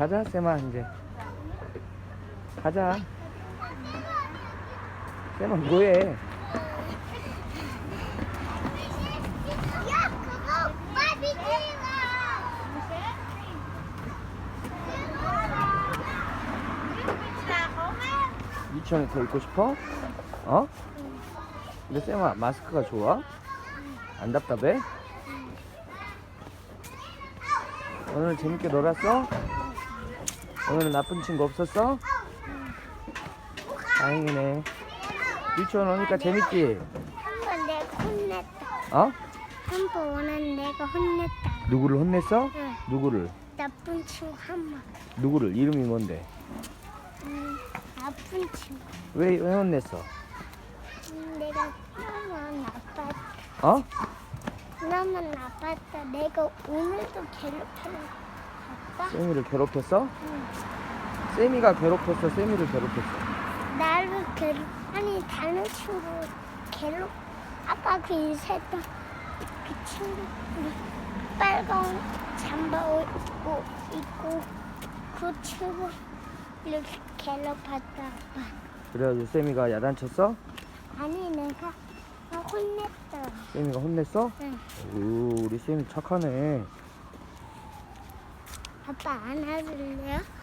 가자 쌤아 이제 가자 쌤아 뭐해. 유치원에 더 있고 싶어? 어? 근데 쌤아 마스크가 좋아? 안 답답해? 오늘 재밌게 놀았어? 오늘은 나쁜 친구 없었어? 다행이네 유치원 오니까 재밌지? 한번 내가 혼냈다. 어? 한 번 오는 내가 혼냈다. 누구를 혼냈어? 응. 누구를? 나쁜 친구 한 번. 누구를? 이름이 뭔데? 음, 나쁜 친구. 왜, 왜 혼냈어? 음, 내가 너무 나빴다. 어? 너무 나빴다. 내가 오늘도 괴롭히는 아빠? 쌤이를 괴롭혔어? 응. 쌤이가 괴롭혔어? 쌤이를 괴롭혔어? 나를 괴롭 아니 다른 친구 괴롭 아까 그 인사했던 그 친구 빨간 잠바 입고 입고 그 친구 이렇게 괴롭혔다 아빠 그래가지고 쌤이가 야단쳤어? 아니 내가 혼냈다 쌤이가 혼냈어? 응. 오, 우리 쌤이 착하네. 아빠 안아줄래요?